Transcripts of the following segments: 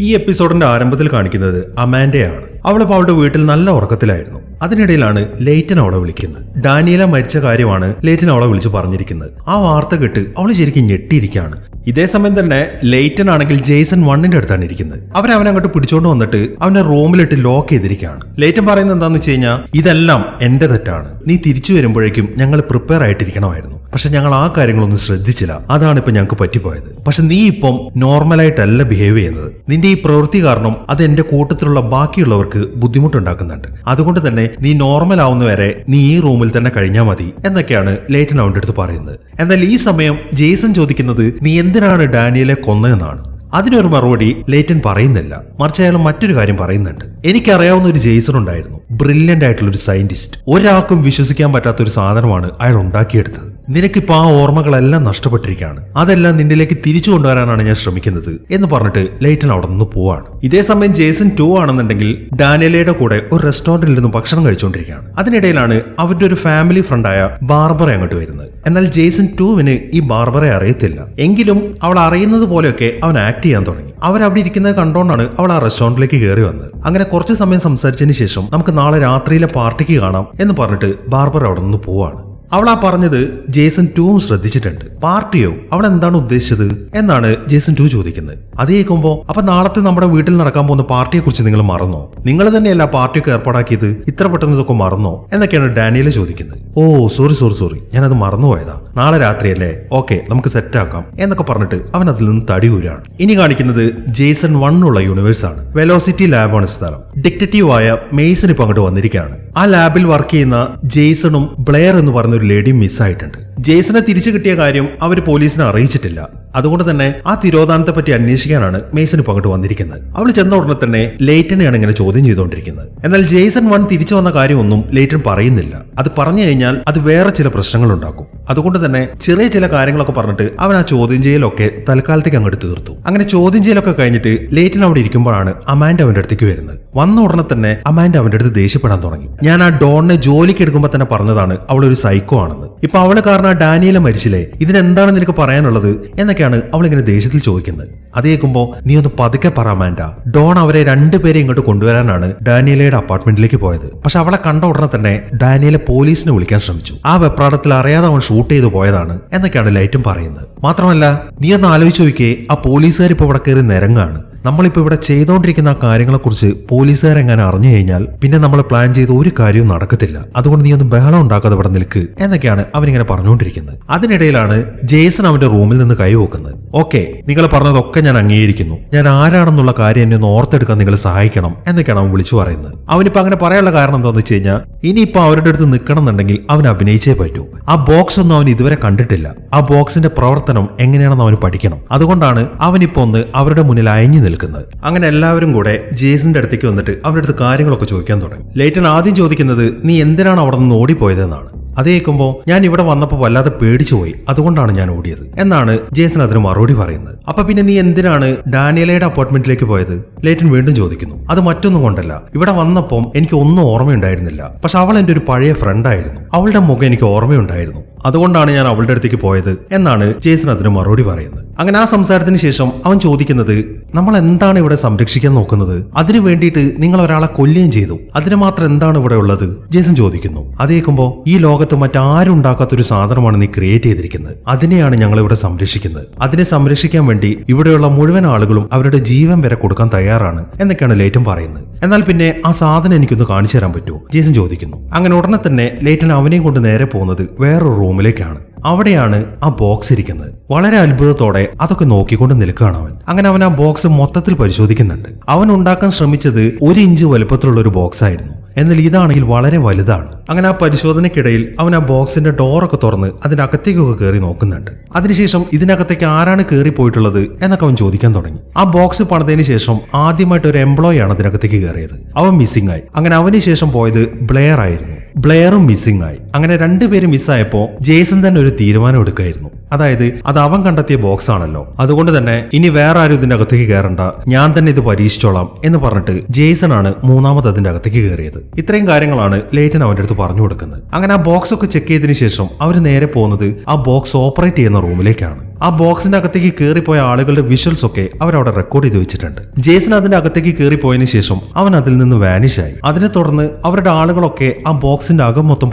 ഈ എപ്പിസോഡിന്റെ ആരംഭത്തിൽ കാണിക്കുന്നത് അമാൻഡയാണ്. അവളിപ്പോൾ അവളുടെ വീട്ടിൽ നല്ല ഉറക്കത്തിലായിരുന്നു. അതിനിടയിലാണ് ലേറ്റൻ അവളെ വിളിക്കുന്നത്. ഡാനിയല മരിച്ച കാര്യമാണ് ലേറ്റൻ അവളെ വിളിച്ച് പറഞ്ഞിരിക്കുന്നത്. ആ വാർത്ത കേട്ട് അവൾ ശരിക്കും ഞെട്ടിയിരിക്കുകയാണ്. ഇതേ സമയം തന്നെ ലേറ്റൻ ആണെങ്കിൽ ജെയ്സൺ വണ്ണിന്റെ അടുത്താണ് ഇരിക്കുന്നത്. അവരെ അവനെ അങ്ങോട്ട് പിടിച്ചോണ്ട് വന്നിട്ട് അവനെ റൂമിലിട്ട് ലോക്ക് ചെയ്തിരിക്കുകയാണ്. ലേറ്റൻ പറയുന്നത് എന്താണെന്ന് വെച്ച് കഴിഞ്ഞാൽ ഇതെല്ലാം എന്റെ തെറ്റാണ്. നീ തിരിച്ചു വരുമ്പോഴേക്കും ഞങ്ങൾ പ്രിപ്പയർ ആയിട്ടിരിക്കണമായിരുന്നു. പക്ഷെ ഞങ്ങൾ ആ കാര്യങ്ങളൊന്നും ശ്രദ്ധിച്ചില്ല. അതാണ് ഇപ്പൊ ഞങ്ങൾക്ക് പറ്റിപ്പോയത്. പക്ഷെ നീ ഇപ്പം നോർമലായിട്ടല്ല ബിഹേവ് ചെയ്യുന്നത്. നിന്റെ ഈ പ്രവൃത്തി കാരണം അത് എന്റെ കൂട്ടത്തിലുള്ള ബാക്കിയുള്ളവർക്ക് ബുദ്ധിമുട്ടുണ്ടാക്കുന്നുണ്ട്. അതുകൊണ്ട് തന്നെ നീ നോർമൽ ആവുന്നവരെ നീ ഈ റൂമിൽ തന്നെ കഴിഞ്ഞാൽ മതി എന്നൊക്കെയാണ് ലേറ്റൻ അവന്റെ അടുത്ത് പറയുന്നത്. എന്നാൽ ഈ സമയം ജേസൺ ചോദിക്കുന്നത് നീ എന്തിനാണ് ഡാനിയലെ കൊന്നതെന്നാണ്. അതിനൊരു മറുപടി ലേറ്റൻ പറയുന്നില്ല. മറിച്ച് അയാൾ മറ്റൊരു കാര്യം പറയുന്നുണ്ട്. എനിക്കറിയാവുന്ന ഒരു ജെയ്സൺ ഉണ്ടായിരുന്നു. ബ്രില്യന്റ് ആയിട്ടുള്ള ഒരു സയന്റിസ്റ്റ് ഒരാൾക്കും വിശ്വസിക്കാൻ പറ്റാത്ത ഒരു സാധനമാണ് അയാൾ ഉണ്ടാക്കിയെടുത്തത്. നിനക്കിപ്പോ ആ ഓർമ്മകളെല്ലാം നഷ്ടപ്പെട്ടിരിക്കുകയാണ്. അതെല്ലാം നിന്നിലേക്ക് തിരിച്ചു കൊണ്ടുവരാനാണ് ഞാൻ ശ്രമിക്കുന്നത് എന്ന് പറഞ്ഞിട്ട് ലൈറ്റൻ അവിടെ നിന്ന് പോവാണ്. ഇതേ സമയം ജേസൺ ടു ആണെന്നുണ്ടെങ്കിൽ ഡാനിയലയുടെ കൂടെ ഒരു റെസ്റ്റോറന്റിൽ നിന്ന് ഭക്ഷണം കഴിച്ചുകൊണ്ടിരിക്കുകയാണ്. അതിനിടയിലാണ് അവരുടെ ഒരു ഫാമിലി ഫ്രണ്ടായ ബാർബറ അങ്ങോട്ട് വരുന്നത്. എന്നാൽ ജേസൺ ടുവിന് ഈ ബാർബറെ അറിയത്തില്ല. എങ്കിലും അവൾ അറിയുന്നത് പോലെയൊക്കെ അവൻ ആക്ട് ചെയ്യാൻ തുടങ്ങി. അവരവിടെ ഇരിക്കുന്നത് കണ്ടോണ്ടാണ് അവൾ ആ റെസ്റ്റോറന്റിലേക്ക് കയറി വന്നത്. അങ്ങനെ കുറച്ച് സമയം സംസാരിച്ചതിന് ശേഷം നമുക്ക് നാളെ രാത്രിയിലെ പാർട്ടിക്ക് കാണാം എന്ന് പറഞ്ഞിട്ട് ബാർബർ അവിടെ നിന്ന് പോവാണ്. അവൾ ആ പറഞ്ഞത് ജേസൺ ടൂവും ശ്രദ്ധിച്ചിട്ടുണ്ട്. പാർട്ടിയോ? അവൾ എന്താണ് ഉദ്ദേശിച്ചത്? എന്നാണ് ജേസൺ ടു ചോദിക്കുന്നത്. അത് കേൾക്കുമ്പോ അപ്പൊ നാളത്തെ നമ്മുടെ വീട്ടിൽ നടക്കാൻ പോകുന്ന പാർട്ടിയെ കുറിച്ച് നിങ്ങൾ മറന്നോ? നിങ്ങൾ തന്നെയല്ല പാർട്ടിയൊക്കെ ഏർപ്പാടാക്കിയത്? ഇത്ര പെട്ടെന്ന് ഇതൊക്കെ മറന്നോ? എന്നൊക്കെയാണ് ഡാനിയൽ ചോദിക്കുന്നത്. Oh sorry sorry sorry. ഞാനത് മറന്നുപോയതാ. നാളെ രാത്രിയല്ലേ? ഓക്കെ നമുക്ക് സെറ്റ് ആക്കാം എന്നൊക്കെ പറഞ്ഞിട്ട് അവൻ അതിൽ നിന്ന് തടിയൂരാണ് ഇനി കാണിക്കുന്നത് ജേസൺ വൺ ഉള്ള യൂണിവേഴ്സ് ആണ്. വെലോസിറ്റി ലാബാണ് സ്ഥലം. ഡിക്റ്ററ്റീവ് ആയ മെയ്സൺ ഇപ്പൊ അങ്ങോട്ട് വന്നിരിക്കുകയാണ്. ആ ലാബിൽ വർക്ക് ചെയ്യുന്ന ജേസണും ബ്ലെയർ എന്ന് പറയുന്ന ഒരു ലേഡിയും മിസ്സായിട്ടുണ്ട്. ജേസനെ തിരിച്ചു കിട്ടിയ കാര്യം അവർ പോലീസിനെ അറിയിച്ചിട്ടില്ല. അതുകൊണ്ട് തന്നെ ആ തിരോധാനത്തെ പറ്റി അന്വേഷിക്കാനാണ് ഇപ്പൊ അങ്ങോട്ട് വന്നിരിക്കുന്നത്. അവൾ ചെന്ന ഉടനെ തന്നെ ലേറ്റനെയാണ് ഇങ്ങനെ ചോദ്യം ചെയ്തുകൊണ്ടിരിക്കുന്നത്. എന്നാൽ ജെയ്സൺ വൺ തിരിച്ചു വന്ന കാര്യമൊന്നും ലേറ്റൻ പറയുന്നില്ല. അത് പറഞ്ഞു കഴിഞ്ഞാൽ അത് വേറെ ചില പ്രശ്നങ്ങൾ ഉണ്ടാക്കും അതുകൊണ്ട് തന്നെ ചെറിയ ചില കാര്യങ്ങളൊക്കെ പറഞ്ഞിട്ട് അവൻ ആ ചോദ്യം ചെയ്യലൊക്കെ തൽക്കാലത്തേക്ക് അങ്ങോട്ട് തീർത്തു. അങ്ങനെ ചോദ്യം ചെയ്യലൊക്കെ കഴിഞ്ഞിട്ട് ലേറ്റൻ അവിടെ ഇരിക്കുമ്പോഴാണ് അമാൻഡ് അവന്റെ അടുത്തേക്ക് വരുന്നത്. വന്ന ഉടനെ തന്നെ അമാൻഡ് അവന്റെ അടുത്ത് ദേഷ്യപ്പെടാൻ തുടങ്ങി. ഞാൻ ആ ഡോണിനെ ജോലിക്ക് എടുക്കുമ്പോൾ തന്നെ പറഞ്ഞതാണ് അവളൊരു സൈക്കോ ആണെന്ന്. ഇപ്പൊ അവൾ കാരണം ഡാനിയലെ മരിച്ചില്ലേ? ഇതിനെന്താണ് നിനക്ക് പറയാനുള്ളത്? എന്നൊക്കെയാണ് അവൾ ഇങ്ങനെ ദേഷ്യത്തിൽ ചോദിക്കുന്നത്? അത് കേൾക്കുമ്പോ നീ ഒന്ന് പതുക്കെ പറ മാൻഡ ഡോൺ അവരെ രണ്ടുപേരെ ഇങ്ങോട്ട് കൊണ്ടുവരാനാണ് ഡാനിയലയുടെ അപ്പാർട്ട്മെന്റിലേക്ക് പോയത്. പക്ഷെ അവളെ കണ്ട ഉടനെ തന്നെ ഡാനിയലെ പോലീസിനെ വിളിക്കാൻ ശ്രമിച്ചു. ആ വെപ്രാടത്തിൽ അറിയാതെ അവൻ ഷൂട്ട് ചെയ്തു പോയതാണ് എന്നൊക്കെയാണ് ലൈറ്റും പറയുന്നത്. മാത്രമല്ല നീ ഒന്ന് ആലോചിച്ച് നോക്കിയേ ആ പോലീസുകാർ ഇപ്പൊ ഇവിടെ കയറി നിരങ്ങാണ്. നമ്മളിപ്പോ ഇവിടെ ചെയ്തുകൊണ്ടിരിക്കുന്ന കാര്യങ്ങളെക്കുറിച്ച് പോലീസുകാരെങ്ങനെ അറിഞ്ഞു കഴിഞ്ഞാൽ പിന്നെ നമ്മൾ പ്ലാൻ ചെയ്ത ഒരു കാര്യവും നടക്കത്തില്ല. അതുകൊണ്ട് നീ ഒന്ന് ബഹളം ഉണ്ടാക്കാതെ ഇവിടെ നിൽക്ക് എന്നൊക്കെയാണ് അവനിങ്ങനെ പറഞ്ഞുകൊണ്ടിരിക്കുന്നത്. അതിനിടയിലാണ് ജേസൺ അവന്റെ റൂമിൽ നിന്ന് കൈവെക്കുന്നത് ഓക്കെ നിങ്ങൾ പറഞ്ഞതൊക്കെ ഞാൻ അംഗീകരിക്കുന്നു. ഞാൻ ആരാണെന്നുള്ള കാര്യം എന്നെ ഒന്ന് ഓർത്തെടുക്കാൻ നിങ്ങൾ സഹായിക്കണം എന്നൊക്കെയാണ് അവൻ വിളിച്ചു പറയുന്നത്. അവനിപ്പോ അങ്ങനെ പറയാനുള്ള കാരണം എന്താണെന്ന് വെച്ച് കഴിഞ്ഞാൽ ഇനിയിപ്പോ അവരുടെ അടുത്ത് നിൽക്കണം എന്നുണ്ടെങ്കിൽ അവൻ അഭിനയിച്ചേ പറ്റൂ. ആ ബോക്സ് ഒന്നും അവൻ ഇതുവരെ കണ്ടിട്ടില്ല. ആ ബോക്സിന്റെ പ്രവർത്തനം എങ്ങനെയാണെന്ന് അവന് പഠിക്കണം. അതുകൊണ്ടാണ് അവനിപ്പോ ഒന്ന് അവരുടെ മുന്നിൽ അയഞ്ഞു നിൽക്കുന്നത്. അങ്ങനെ എല്ലാവരും കൂടെ ജേസിന്റെ അടുത്തേക്ക് വന്നിട്ട് അവരുടെ അടുത്ത് കാര്യങ്ങളൊക്കെ ചോദിക്കാൻ തുടങ്ങി. ലേറ്റൻ ആദ്യം ചോദിക്കുന്നത് നീ എന്തിനാണ് അവിടെ നിന്ന് ഓടിപ്പോയതെന്നാണ്? അത് കേൾക്കുമ്പോൾ ഞാൻ ഇവിടെ വന്നപ്പോൾ വല്ലാതെ പേടിച്ചു പോയി. അതുകൊണ്ടാണ് ഞാൻ ഓടിയത്. എന്നാണ് ജേസൺ അതിന് മറുപടി പറയുന്നത്. അപ്പൊ പിന്നെ നീ എന്തിനാണ് ഡാനിയലയുടെ അപ്പാർട്ട്മെന്റിലേക്ക് പോയത്? ലേറ്റൻ വീണ്ടും ചോദിക്കുന്നു. അത് മറ്റൊന്നും കൊണ്ടല്ല. ഇവിടെ വന്നപ്പം എനിക്ക് ഒന്നും ഓർമ്മയുണ്ടായിരുന്നില്ല. പക്ഷെ അവൾ എന്റെ ഒരു പഴയ ഫ്രണ്ടായിരുന്നു അവളുടെ മുഖം എനിക്ക് ഓർമ്മയുണ്ടായിരുന്നു. അതുകൊണ്ടാണ് ഞാൻ അവളുടെ അടുത്തേക്ക് പോയത് എന്നാണ് ജേസൺ അതിന് മറുപടി പറയുന്നത്. അങ്ങനെ ആ സംസാരത്തിന് ശേഷം അവൻ ചോദിക്കുന്നത് നമ്മൾ എന്താണ് ഇവിടെ സംരക്ഷിക്കാൻ നോക്കുന്നത്? അതിനു വേണ്ടിയിട്ട് നിങ്ങൾ ഒരാളെ കൊല്ലുകയും ചെയ്തു. അതിന് മാത്രം എന്താണ് ഇവിടെ ഉള്ളത്? ജേസൺ ചോദിക്കുന്നു. അത് കേൾക്കുമ്പോൾ ഈ ലോകത്ത് മറ്റാരും ഉണ്ടാക്കാത്ത ഒരു സാധനമാണ് നീ ക്രിയേറ്റ് ചെയ്തിരിക്കുന്നത്. അതിനെയാണ് ഞങ്ങൾ ഇവിടെ സംരക്ഷിക്കുന്നത്. അതിനെ സംരക്ഷിക്കാൻ വേണ്ടി ഇവിടെയുള്ള മുഴുവൻ ആളുകളും അവരുടെ ജീവൻ വരെ കൊടുക്കാൻ തയ്യാറാണ് എന്നൊക്കെയാണ് ലേറ്റൻ പറയുന്നത്. എന്നാൽ പിന്നെ ആ സാധനം എനിക്കൊന്ന് കാണിച്ചു തരാൻ പറ്റുമോ? ജേസൺ ചോദിക്കുന്നു. അങ്ങനെ ഉടനെ തന്നെ ലേറ്റൻ അവനെയും കൊണ്ട് നേരെ പോകുന്നത് വേറൊരു റൂമിലേക്കാണ് അവിടെയാണ് ആ ബോക്സ് ഇരിക്കുന്നത്. വളരെ അത്ഭുതത്തോടെ അതൊക്കെ നോക്കിക്കൊണ്ട് നിൽക്കുകയാണ് അവൻ. അങ്ങനെ അവൻ ആ ബോക്സ് മൊത്തത്തിൽ പരിശോധിക്കുന്നുണ്ട്. അവൻ ഉണ്ടാക്കാൻ ശ്രമിച്ചത് ഒരു ഇഞ്ച് വലുപ്പത്തിലുള്ള ഒരു ബോക്സ് ആയിരുന്നു. എന്നാൽ ഇതാണെങ്കിൽ വളരെ വലുതാണ്. അങ്ങനെ ആ പരിശോധനയ്ക്കിടയിൽ അവൻ ആ ബോക്സിന്റെ ഡോറൊക്കെ തുറന്ന് അതിന്റെ അകത്തേക്കൊക്കെ കയറി നോക്കുന്നുണ്ട്. അതിനുശേഷം ഇതിനകത്തേക്ക് ആരാണ് കയറി പോയിട്ടുള്ളത് എന്നൊക്കെ അവൻ ചോദിക്കാൻ തുടങ്ങി. ആ ബോക്സ് പണിതതിന് ശേഷം ആദ്യമായിട്ട് ഒരു എംപ്ലോയി ആണ് അതിനകത്തേക്ക് കയറിയത് അവൻ മിസ്സിംഗ് ആയി. അങ്ങനെ അവന് ശേഷം പോയത് ബ്ലെയർ ആയിരുന്നു. ബ്ലെയറും മിസ്സിംഗ് ആയി. അങ്ങനെ രണ്ടുപേരും മിസ്സായപ്പോ ജേസൺ തന്നെ ഒരു തീരുമാനം എടുക്കായിരുന്നു. അതായത് അത് അവൻ കണ്ടെത്തിയ ബോക്സ് ആണല്ലോ. അതുകൊണ്ട് തന്നെ ഇനി വേറെ ആരും ഇതിന്റെ അകത്തേക്ക് കയറണ്ട. ഞാൻ തന്നെ ഇത് പരീക്ഷിച്ചോളാം എന്ന് പറഞ്ഞിട്ട് ജേസൺ ആണ് മൂന്നാമത് അതിന്റെ അകത്തേക്ക് കയറിയത്. ഇത്രയും കാര്യങ്ങളാണ് ലേറ്റൻ അവന്റെ അടുത്ത് പറഞ്ഞു കൊടുക്കുന്നത്. അങ്ങനെ ആ ബോക്സ് ഒക്കെ ചെക്ക് ചെയ്തതിനു ശേഷം അവർ നേരെ പോകുന്നത് ആ ബോക്സ് ഓപ്പറേറ്റ് ചെയ്യുന്ന റൂമിലേക്കാണ്. ആ ബോക്സിന്റെ അകത്തേക്ക് കയറിപ്പോയ ആളുകളുടെ വിഷ്വൽസ് ഒക്കെ അവരവിടെ റെക്കോർഡ് ചെയ്ത് വെച്ചിട്ടുണ്ട്. ജേസൺ അതിന്റെ അകത്തേക്ക് കയറിപ്പോയതിനു ശേഷം അവൻ അതിൽ നിന്ന് വാനിഷ് ആയി അതിനെ തുടർന്ന് അവരുടെ ആളുകളൊക്കെ ആ ബോക്സിന്റെ അകം മൊത്തം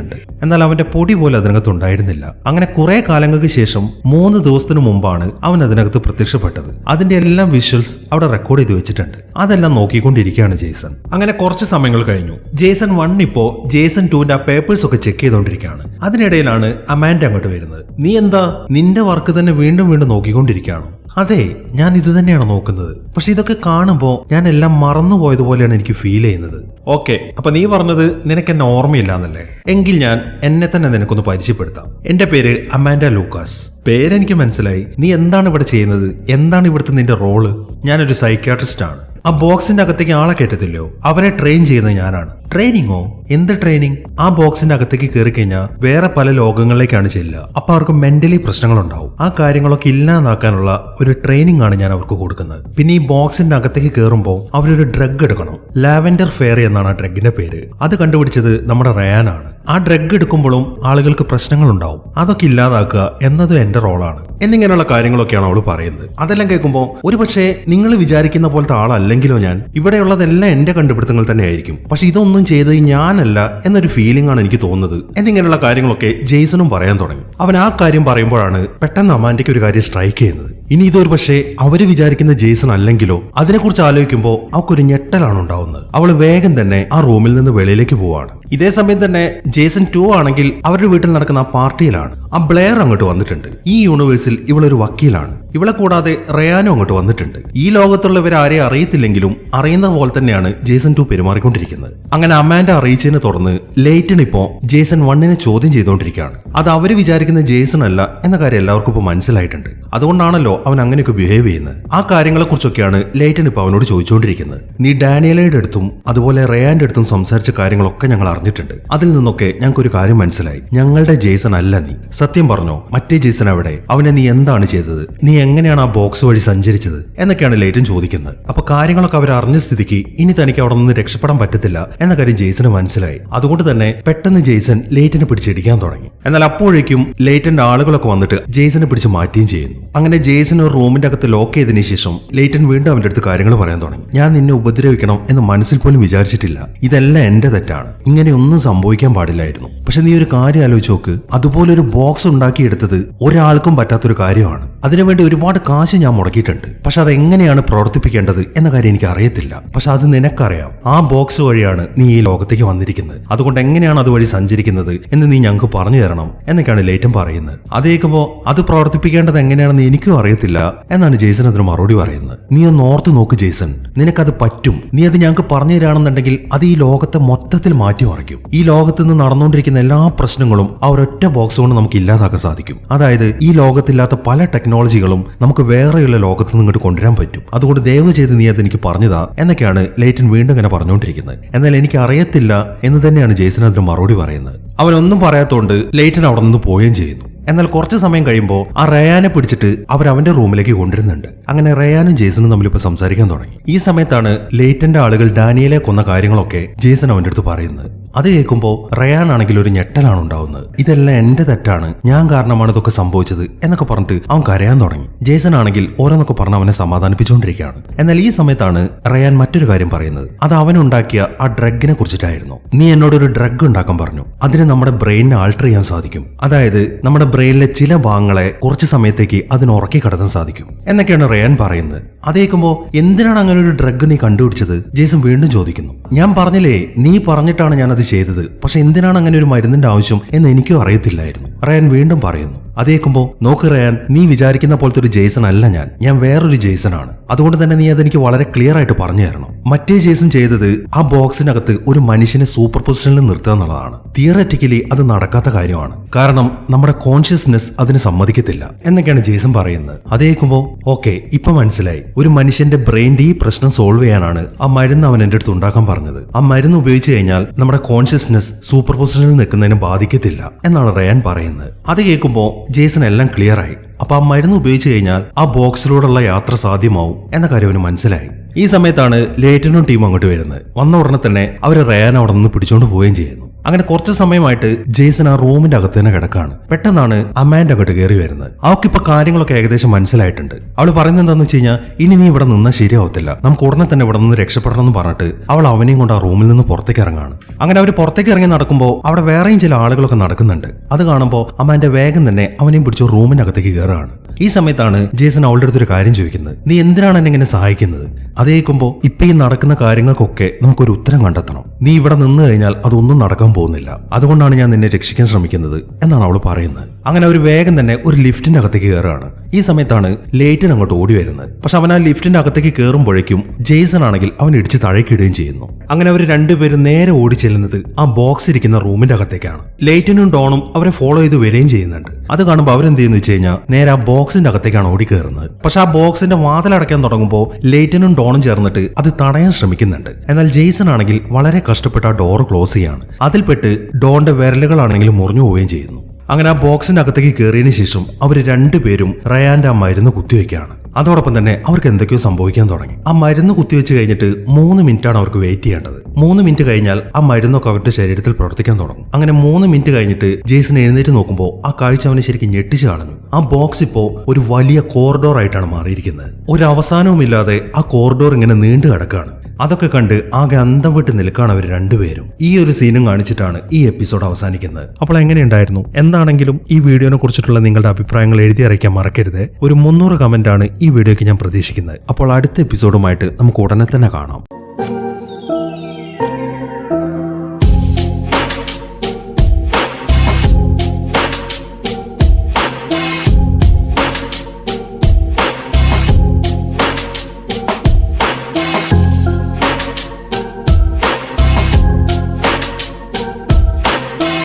പരിശോധിക്കുന്നുണ്ട് എന്നാൽ അവന്റെ പൊടി പോലും അതിനകത്ത് ഉണ്ടായിരുന്നില്ല. അങ്ങനെ കുറെ കാലങ്ങൾക്ക് ശേഷം മൂന്ന് ദിവസത്തിന് മുമ്പാണ് അവൻ അതിനകത്ത് പ്രത്യക്ഷപ്പെട്ടത്. അതിന്റെ എല്ലാം വിഷ്വൽസ് അവിടെ റെക്കോർഡ് ചെയ്ത് വെച്ചിട്ടുണ്ട്. അതെല്ലാം നോക്കിക്കൊണ്ടിരിക്കുകയാണ് ജേസൺ. അങ്ങനെ കുറച്ച് സമയങ്ങൾ കഴിഞ്ഞു. ജേസൺ വൺ ഇപ്പോ ജേസൺ ടുവിന്റെ ആ പേപ്പേഴ്സ് ഒക്കെ ചെക്ക് ചെയ്തുകൊണ്ടിരിക്കുകയാണ്. അതിനിടയിലാണ് അമാൻഡ അങ്ങോട്ട് വരുന്നത്. നീ എന്താ? നിന്റെ വർക്ക് തന്നെ വീണ്ടും വീണ്ടും നോക്കിക്കൊണ്ടിരിക്കുകയാണോ? അതെ ഞാൻ ഇത് തന്നെയാണ് നോക്കുന്നത്. പക്ഷെ ഇതൊക്കെ കാണുമ്പോൾ ഞാൻ എല്ലാം മറന്നു പോയതുപോലെയാണ് എനിക്ക് ഫീൽ ചെയ്യുന്നത്. ഓക്കെ അപ്പൊ നീ പറഞ്ഞത് നിനക്ക് എന്നെ ഓർമ്മയില്ല എന്നല്ലേ എങ്കിൽ ഞാൻ എന്നെ തന്നെ നിനക്കൊന്ന് പരിചയപ്പെടുത്താം. എന്റെ പേര് അമാൻഡ ലൂക്കാസ്. പേരെനിക്ക് മനസ്സിലായി. നീ എന്താണ് ഇവിടെ ചെയ്യുന്നത്? എന്താണ് ഇവിടുത്തെ നിന്റെ റോൾ ഞാനൊരു സൈക്യാട്രിസ്റ്റ് ആണ്. ആ ബോക്സിന്റെ അകത്തേക്ക് ആളെ കേട്ടത്തില്ലോ അവരെ ട്രെയിൻ ചെയ്യുന്നത് ഞാനാണ്. ട്രെയിനിങ്ങോ? എന്ത് ട്രെയിനിങ്? ആ ബോക്സിന്റെ അകത്തേക്ക് കയറി കഴിഞ്ഞാൽ വേറെ പല ലോകങ്ങളിലേക്കാണ് ചെല്ലുക. അപ്പൊ അവർക്ക് മെന്റലി പ്രശ്നങ്ങളുണ്ടാവും. ആ കാര്യങ്ങളൊക്കെ ഇല്ലാതാക്കാനുള്ള ഒരു ട്രെയിനിങ് ആണ് ഞാൻ അവർക്ക് കൊടുക്കുന്നത്. പിന്നെ ഈ ബോക്സിന്റെ അകത്തേക്ക് കയറുമ്പോൾ അവരൊരു ഡ്രഗ് എടുക്കണം. ലാവൻഡർ ഫെയർ എന്നാണ് ആ ഡ്രഗിന്റെ പേര്. അത് കണ്ടുപിടിച്ചത് നമ്മുടെ റയാനാണ് ആ ഡ്രഗ് എടുക്കുമ്പോഴും ആളുകൾക്ക് പ്രശ്നങ്ങൾ ഉണ്ടാവും അതൊക്കെ ഇല്ലാതാക്കുക എന്നതും എന്റെ റോളാണ്. എന്നിങ്ങനെയുള്ള കാര്യങ്ങളൊക്കെയാണ് അവൾ പറയുന്നത്. അതെല്ലാം കേൾക്കുമ്പോൾ ഒരുപക്ഷെ നിങ്ങൾ വിചാരിക്കുന്ന പോലത്തെ ആളല്ലെങ്കിലോ ഞാൻ? ഇവിടെയുള്ളതെല്ലാം എന്റെ കണ്ടുപിടുത്തങ്ങൾ തന്നെ ആയിരിക്കും പക്ഷെ ഇതൊന്നും ചെയ്തത് ഞാനല്ല എന്നൊരു ഫീലിംഗ് ആണ് എനിക്ക് തോന്നുന്നത്. എന്നിങ്ങനെയുള്ള കാര്യങ്ങളൊക്കെ ജെയ്സണും പറയാൻ തുടങ്ങി. അവൻ ആ കാര്യം പറയുമ്പോഴാണ് പെട്ടെന്ന് അമാൻഡയ്ക്ക് ഒരു കാര്യം സ്ട്രൈക്ക് ചെയ്യുന്നത്. ഇനി ഇതൊരു പക്ഷേ അവർ വിചാരിക്കുന്ന ജെയ്സൺ അല്ലെങ്കിലോ അതിനെക്കുറിച്ച് ആലോചിക്കുമ്പോൾ അവക്കൊരു ഞെട്ടലാണ് ഉണ്ടാവുന്നത്. അവൾ വേഗം തന്നെ ആ റൂമിൽ നിന്ന് വെളിയിലേക്ക് പോവാണ്. ഇതേ സമയം തന്നെ ജേസൺ ടു ആണെങ്കിൽ അവരുടെ വീട്ടിൽ നടക്കുന്ന ആ പാർട്ടിയിലാണ്. ആ ബ്ലെയർ അങ്ങോട്ട് വന്നിട്ടുണ്ട്. ഈ യൂണിവേഴ്സിൽ ഇവളൊരു വക്കീലാണ്. ഇവളെ കൂടാതെ റയാനും അങ്ങോട്ട് വന്നിട്ടുണ്ട്. ഈ ലോകത്തുള്ളവരെ ആരെ അറിയത്തില്ലെങ്കിലും അറിയുന്ന പോലെ തന്നെയാണ് ജേസൺ ടു പെരുമാറിക്കൊണ്ടിരിക്കുന്നത്. അങ്ങനെ അമാൻഡ അറിയിച്ചതിനെ തുടർന്ന് ലേറ്റൺ ഇപ്പോ ജേസൺ വണ്ണിനെ ചോദ്യം ചെയ്തുകൊണ്ടിരിക്കുകയാണ്. അത് അവർ വിചാരിക്കുന്ന ജേസൺ അല്ല എന്ന കാര്യം എല്ലാവർക്കും ഇപ്പോൾ മനസ്സിലായിട്ടുണ്ട്. അതുകൊണ്ടാണല്ലോ അവൻ അങ്ങനെയൊക്കെ ബിഹേവ് ചെയ്യുന്നത്. ആ കാര്യങ്ങളെ കുറിച്ചൊക്കെയാണ് ലേറ്റൻ ഇപ്പൊ അവനോട് ചോദിച്ചുകൊണ്ടിരിക്കുന്നത്. നീ ഡാനിയലയുടെ അടുത്തും അതുപോലെ റയാന്റെ അടുത്തും സംസാരിച്ച കാര്യങ്ങളൊക്കെ ഞങ്ങൾ അറിഞ്ഞിട്ടുണ്ട്. അതിൽ നിന്നൊക്കെ ഞങ്ങൾക്ക് ഒരു കാര്യം മനസ്സിലായി. ഞങ്ങളുടെ ജേസൺ അല്ല നീ. സത്യം പറഞ്ഞോ മറ്റേ ജേസൺ അവിടെ അവനെ നീ എന്താണ് ചെയ്തത്? നീ എങ്ങനെയാണ് ആ ബോക്സ് വഴി സഞ്ചരിച്ചത് എന്നൊക്കെയാണ് ലേറ്റൻ ചോദിക്കുന്നത്. അപ്പൊ കാര്യങ്ങളൊക്കെ അവർ അറിഞ്ഞ സ്ഥിതിക്ക് ഇനി തനിക്ക് അവിടെ നിന്ന് രക്ഷപ്പെടാൻ പറ്റത്തില്ല എന്ന കാര്യം ജെയ്സന് മനസ്സിലായി. അതുകൊണ്ട് തന്നെ പെട്ടെന്ന് ജെയ്സൺ ലേറ്റനെ പിടിച്ചിടിക്കാൻ തുടങ്ങി. എന്നാൽ അപ്പോഴേക്കും ലേറ്റന്റെ ആളുകളൊക്കെ വന്നിട്ട് ജെയ്സനെ പിടിച്ച് മാറ്റുകയും ചെയ്യുന്നു. അങ്ങനെ ജെയ്സൺ ഒരു റൂമിന്റെ അകത്ത് ലോക്ക് ചെയ്തതിന് ശേഷം ലേറ്റൻ വീണ്ടും അവന്റെ അടുത്ത് കാര്യങ്ങൾ പറയാൻ തുടങ്ങി. ഞാൻ നിന്നെ ഉപദ്രവിക്കണം എന്ന് മനസ്സിൽ പോലും വിചാരിച്ചിട്ടില്ല. ഇതെല്ലാം എന്റെ തെറ്റാണ്. ഇങ്ങനെയൊന്നും സംഭവിക്കാൻ പാടില്ലായിരുന്നു. പക്ഷെ നീ ഒരു കാര്യം ആലോചിച്ച് നോക്ക്. അതുപോലെ ഒരു ബോക്സ് ഉണ്ടാക്കിയെടുത്തത് ഒരാൾക്കും പറ്റാത്തൊരു കാര്യമാണ്. അതിനുവേണ്ടി ഒരുപാട് കാശ് ഞാൻ മുടക്കിയിട്ടുണ്ട്. പക്ഷെ അതെങ്ങനെയാണ് പ്രവർത്തിപ്പിക്കേണ്ടത് എന്ന കാര്യം എനിക്ക് അറിയത്തില്ല. പക്ഷെ അത് നിനക്കറിയാം. ആ ബോക്സ് വഴിയാണ് നീ ഈ ലോകത്തേക്ക് വന്നിരിക്കുന്നത്. അതുകൊണ്ട് എങ്ങനെയാണ് അതുവഴി സഞ്ചരിക്കുന്നത് എന്ന് നീ ഞങ്ങൾക്ക് പറഞ്ഞു തരണം എന്നൊക്കെയാണ് ലേറ്റം പറയുന്നത്. അത് കേൾക്കുമ്പോൾ അത് പ്രവർത്തിപ്പിക്കേണ്ടത് എങ്ങനെയാണെന്ന് എനിക്കും അറിയത്തില്ല എന്നാണ് ജെയ്സൺ അതിന് മറുപടി പറയുന്നത്. നീ ഒന്ന് ഓർത്ത് നോക്ക് ജെയ്സൺ. നിനക്കത് പറ്റും. നീ അത് ഞങ്ങൾക്ക് പറഞ്ഞു തരാണെന്നുണ്ടെങ്കിൽ അത് ഈ ലോകത്തെ മൊത്തത്തിൽ മാറ്റിമറിക്കും. ഈ ലോകത്ത് നിന്ന് നടന്നുകൊണ്ടിരിക്കുന്ന എല്ലാ പ്രശ്നങ്ങളും ആ ഒരൊറ്റ ബോക്സ് കൊണ്ട് നമുക്ക് ഇല്ലാതാക്കാൻ സാധിക്കും. അതായത് ഈ ലോകത്തില്ലാത്ത പല ടെക്നോളജികളും നമുക്ക് വേറെയുള്ള ലോകത്ത് നിന്ന് ഇങ്ങോട്ട് കൊണ്ടുവരാൻ പറ്റും. അതുകൊണ്ട് ദയവ് ചെയ്ത് നീ അത് എനിക്ക് പറഞ്ഞതാ എന്നൊക്കെയാണ് ലേറ്റൻ വീണ്ടും ഇങ്ങനെ പറഞ്ഞുകൊണ്ടിരിക്കുന്നത്. എന്നാൽ എനിക്ക് അറിയത്തില്ല എന്ന് തന്നെയാണ് ജെയ്സൺ അതിന് മറുപടി പറയുന്നത്. അവനൊന്നും പറയാത്തോണ്ട് ലേറ്റൻ അവിടെ നിന്ന് പോവുകയും ചെയ്യുന്നു. എന്നാൽ കുറച്ച് സമയം കഴിയുമ്പോൾ ആ റയാനെ പിടിച്ചിട്ട് അവർ അവന്റെ റൂമിലേക്ക് കൊണ്ടിരുന്നുണ്ട് അങ്ങനെ റയാനും ജേസനും തമ്മിൽ ഇപ്പൊ സംസാരിക്കാൻ തുടങ്ങി. ഈ സമയത്താണ് ലേറ്റന്റെ ആളുകൾ ഡാനിയലെ കൊന്ന കാര്യങ്ങളൊക്കെ ജേസൺ അവന്റെ അടുത്ത് പറയുന്നത്. അത് കേൾക്കുമ്പോൾ റയാൻ ആണെങ്കിൽ ഒരു ഞെട്ടലാണ് ഉണ്ടാവുന്നത്. ഇതെല്ലാം എന്റെ തെറ്റാണ്. ഞാൻ കാരണമാണ് ഇതൊക്കെ സംഭവിച്ചത് എന്നൊക്കെ പറഞ്ഞിട്ട് അവൻ കരയാൻ തുടങ്ങി. ജേസൺ ആണെങ്കിൽ ഓരോന്നൊക്കെ പറഞ്ഞ് അവനെ സമാധാനിപ്പിച്ചുകൊണ്ടിരിക്കുകയാണ്. എന്നാൽ ഈ സമയത്താണ് റയാൻ മറ്റൊരു കാര്യം പറയുന്നത്. അത് അവനുണ്ടാക്കിയ ആ ഡ്രഗിനെ കുറിച്ചിട്ടായിരുന്നു. നീ എന്നോട് ഒരു ഡ്രഗ് ഉണ്ടാക്കാൻ പറഞ്ഞു. അതിന് നമ്മുടെ ബ്രെയിനിനെ ആൾട്ടർ ചെയ്യാൻ സാധിക്കും. അതായത് നമ്മുടെ ബ്രെയിനിലെ ചില ഭാഗങ്ങളെ കുറച്ച് സമയത്തേക്ക് അതിന് ഉറക്കി കടത്താൻ സാധിക്കും. എന്നൊക്കെയാണ് റയാൻ പറയുന്നത്. അത് കേൾക്കുമ്പോൾ എന്തിനാണ് അങ്ങനെ ഒരു ഡ്രഗ് നീ കണ്ടുപിടിച്ചത്? ജേസൺ വീണ്ടും ചോദിക്കുന്നു. ഞാൻ പറഞ്ഞില്ലേ നീ പറഞ്ഞിട്ടാണ് ഞാൻ അത് ചെയ്തത്. പക്ഷെ എന്തിനാണ് അങ്ങനെ ഒരു മരുന്നിന്റെ ആവശ്യം എന്ന് എനിക്കും അറിയത്തില്ലായിരുന്നു. റയാൻ വീണ്ടും പറയുന്നു. അത് കേൾക്കുമ്പോൾ നോക്ക് റയാൻ നീ വിചാരിക്കുന്ന പോലത്തെ ഒരു ജേസൺ അല്ല ഞാൻ. ഞാൻ വേറൊരു ജേസൺ ആണ് അതുകൊണ്ട് തന്നെ നീ അതെനിക്ക് വളരെ ക്ലിയർ ആയിട്ട് പറഞ്ഞു തരണം. മറ്റേ ജേസൺ ചെയ്തത് ആ ബോക്സിനകത്ത് ഒരു മനുഷ്യനെ സൂപ്പർ പൊസിഷനിൽ നിർത്തുക എന്നുള്ളതാണ്. തിയററ്റിക്കലി അത് നടക്കാത്ത കാര്യമാണ്. കാരണം നമ്മുടെ കോൺഷ്യസ്നെസ് അതിന് സമ്മതിക്കത്തില്ല. എന്നൊക്കെയാണ് ജേസൺ പറയുന്നത്. അതേക്കുമ്പോ ഓക്കെ ഇപ്പൊ മനസ്സിലായി. ഒരു മനുഷ്യന്റെ ബ്രെയിന്റെ ഈ പ്രശ്നം സോൾവ് ചെയ്യാനാണ് ആ മരുന്ന് അവൻ എന്റെ അടുത്ത് ഉണ്ടാക്കാൻ പറഞ്ഞത്. ആ മരുന്ന് ഉപയോഗിച്ച് കഴിഞ്ഞാൽ നമ്മുടെ കോൺഷ്യസ്നെസ് സൂപ്പർ പൊസിഷനിൽ നിൽക്കുന്നതിന് ബാധിക്കത്തില്ല എന്നാണ് റയാൻ പറയുന്നത്. അത് കേൾക്കുമ്പോൾ ജേസൺ എല്ലാം ക്ലിയർ ആയി. അപ്പൊ ആ മരുന്ന് ഉപയോഗിച്ച് കഴിഞ്ഞാൽ ആ ബോക്സിലൂടെയുള്ള യാത്ര സാധ്യമാവും എന്ന കാര്യം അവന് മനസ്സിലായി. ഈ സമയത്താണ് ലേറ്റനും ടീം അങ്ങോട്ട് വരുന്നത്. വന്ന ഉടനെ തന്നെ അവർ റയാൻ അവിടെ നിന്ന് പിടിച്ചോണ്ട് പോവുകയും ചെയ്യുന്നു. അങ്ങനെ കുറച്ച് സമയമായിട്ട് ജെയ്സൺ ആ റൂമിന്റെ അകത്ത് തന്നെ കിടക്കാണ്. പെട്ടെന്നാണ് അമ്മാന്റെ അങ്ങോട്ട് കയറി വരുന്നത്. അവൾക്കിപ്പോ കാര്യങ്ങളൊക്കെ ഏകദേശം മനസ്സിലായിട്ടുണ്ട്. അവൾ പറയുന്നത് എന്താന്ന് വെച്ച് കഴിഞ്ഞാൽ ഇനി നീ ഇവിടെ നിന്നാൽ ശരിയാവത്തില്ല. നമുക്ക് ഉടനെ തന്നെ ഇവിടെ നിന്ന് രക്ഷപ്പെടണം എന്ന് പറഞ്ഞിട്ട് അവൾ അവനെയും കൊണ്ട് ആ റൂമിൽ നിന്ന് പുറത്തേക്ക് ഇറങ്ങാണ്. അങ്ങനെ അവർ പുറത്തേക്ക് ഇറങ്ങി നടക്കുമ്പോൾ അവിടെ വേറെയും ചില ആളുകളൊക്കെ നടക്കുന്നുണ്ട്. അത് കാണുമ്പോൾ അമ്മാന്റെ വേഗം തന്നെ അവനെയും പിടിച്ച് റൂമിനകത്തേക്ക് കയറുകയാണ്. ഈ സമയത്താണ് ജേസൺ അവളുടെ അടുത്തൊരു കാര്യം ചോദിക്കുന്നത്. നീ എന്തിനാണ് എന്നെ ഇങ്ങനെ സഹായിക്കുന്നത്? അതേക്കുമ്പോ ഇപ്പൊ ഈ നടക്കുന്ന കാര്യങ്ങൾക്കൊക്കെ നമുക്കൊരു ഉത്തരം കണ്ടെത്തണം. നീ ഇവിടെ നിന്ന് കഴിഞ്ഞാൽ അതൊന്നും നടക്കാൻ പോകുന്നില്ല. അതുകൊണ്ടാണ് ഞാൻ നിന്നെ രക്ഷിക്കാൻ ശ്രമിക്കുന്നത് എന്നാണ് അവൾ പറയുന്നത്. അങ്ങനെ അവർ വേഗം തന്നെ ഒരു ലിഫ്റ്റിന്റെ അകത്തേക്ക് കയറുകയാണ് ഈ സമയത്താണ് ലേറ്റൻ അങ്ങോട്ട് ഓടി വരുന്നത്. പക്ഷെ അവൻ ആ ലിഫ്റ്റിന്റെ അകത്തേക്ക് കയറുമ്പോഴേക്കും ജെയ്സൺ ആണെങ്കിൽ അവൻ ഇടിച്ച് താഴേക്കിടുകയും ചെയ്യുന്നു. അങ്ങനെ അവർ രണ്ടുപേരും നേരെ ഓടി ചെല്ലുന്നത് ആ ബോക്സ് ഇരിക്കുന്ന റൂമിന്റെ അകത്തേക്കാണ്. ലേറ്റനും ഡോണും അവരെ ഫോളോ ചെയ്ത് വരികയും ചെയ്യുന്നുണ്ട്. അത് കാണുമ്പോൾ അവരെന്ത് ചെയ്യുന്നു വെച്ച് കഴിഞ്ഞാൽ നേരെ ആ ബോക്സിന്റെ അകത്തേക്കാണ് ഓടി കയറുന്നത് പക്ഷെ ആ ബോക്സിന്റെ വാതിലടയ്ക്കാൻ തുടങ്ങുമ്പോൾ ലേറ്റനും ഡോണും ചേർന്നിട്ട് അത് തടയാൻ ശ്രമിക്കുന്നുണ്ട്. എന്നാൽ ജെയ്സൺ ആണെങ്കിൽ വളരെ കഷ്ടപ്പെട്ട് ആ ഡോർ ക്ലോസ് ചെയ്യാണ്. അതിൽപ്പെട്ട് ഡോണിന്റെ വിരലുകളാണെങ്കിലും മുറിഞ്ഞു പോവുകയും ചെയ്യുന്നു. അങ്ങനെ ആ ബോക്സിനകത്തേക്ക് കയറിയതിന് ശേഷം അവർ രണ്ടുപേരും റയാന്റെ ആ മരുന്ന് കുത്തിവെക്കുകയാണ്. അതോടൊപ്പം തന്നെ അവർക്ക് എന്തൊക്കെയോ സംഭവിക്കാൻ തുടങ്ങി. ആ മരുന്ന് കുത്തിവെച്ച് കഴിഞ്ഞിട്ട് മൂന്ന് ആണ് അവർക്ക് വെയിറ്റ് ചെയ്യേണ്ടത്. മൂന്ന് മിനിറ്റ് കഴിഞ്ഞാൽ ആ മരുന്നൊക്കെ അവരുടെ ശരീരത്തിൽ പ്രവർത്തിക്കാൻ തുടങ്ങും. അങ്ങനെ മൂന്ന് മിനിറ്റ് കഴിഞ്ഞിട്ട് ജെയ്സൺ എഴുന്നേറ്റ് നോക്കുമ്പോൾ ആ കാഴ്ച അവനെ ശരിക്കും ഞെട്ടിച്ച് കാണുന്നു. ആ ബോക്സ് ഇപ്പോ ഒരു വലിയ കോറിഡോർ ആയിട്ടാണ് മാറിയിരിക്കുന്നത്. ഒരു അവസാനവും ഇല്ലാതെ ആ കോറിഡോർ ഇങ്ങനെ നീണ്ടു കിടക്കാണ് അതൊക്കെ കണ്ട് ആകെ അന്തം വിട്ട് നിൽക്കാണ് അവർ രണ്ടുപേരും. ഈ ഒരു സീനും കാണിച്ചിട്ടാണ് ഈ എപ്പിസോഡ് അവസാനിക്കുന്നത്. അപ്പോൾ എങ്ങനെയുണ്ടായിരുന്നു എന്താണെങ്കിലും ഈ വീഡിയോനെ കുറിച്ചിട്ടുള്ള നിങ്ങളുടെ അഭിപ്രായങ്ങൾ എഴുതി അറിയിക്കാൻ മറക്കരുത്. ഒരു മുന്നൂറ് കമന്റ് ആണ് ഈ വീഡിയോയ്ക്ക് ഞാൻ പ്രതീക്ഷിക്കുന്നത്. അപ്പോൾ അടുത്ത എപ്പിസോഡുമായിട്ട് നമുക്ക് ഉടനെ തന്നെ കാണാം.